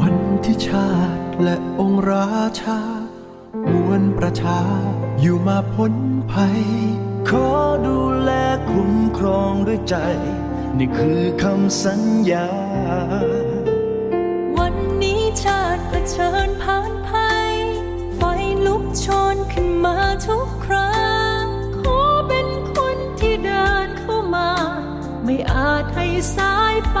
วันที่ชาตและองค์ราชามวลประชาอยู่มาพ้นภัย ขอดูแลคุ้มครองด้วยใจ นี่คือคำสัญญา วันนี้ชาติเผชิญผ่านภัย ไฟลุกโชนขึ้นมาทุกครั้ง ขอเป็นคนที่เดินเข้ามา ไม่อาจให้สายไป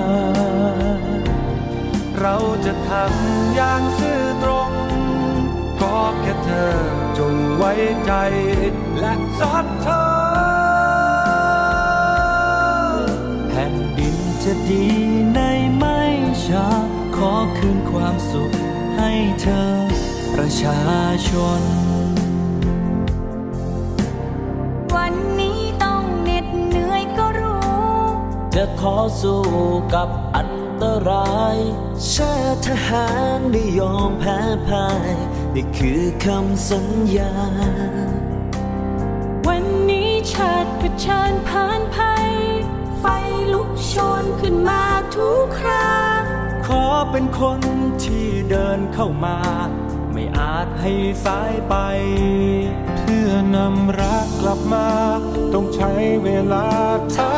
เราจะทำอย่างซื่อตรงขอแค่เธอจงไว้ใจและศรัทธาแผ่นดินจะดีในไม่ช้าขอคืนความสุขให้เธอประชาชน วันนี้ต้องเหน็ดเหนื่อยก็รู้ จะขอสู้กับอัน ตรายชาติทหารไม่ยอมแพ้พ่ายนี่คือคำสัญญา วันนี้ชาติเผชิญผ่านภัย ไฟลุกโชนขึ้นมาทุกคราขอเป็นคนที่เดินเข้ามา ไม่อาจให้สายไป เพื่อนำรักกลับมา ต้องใช้เวลาเท่า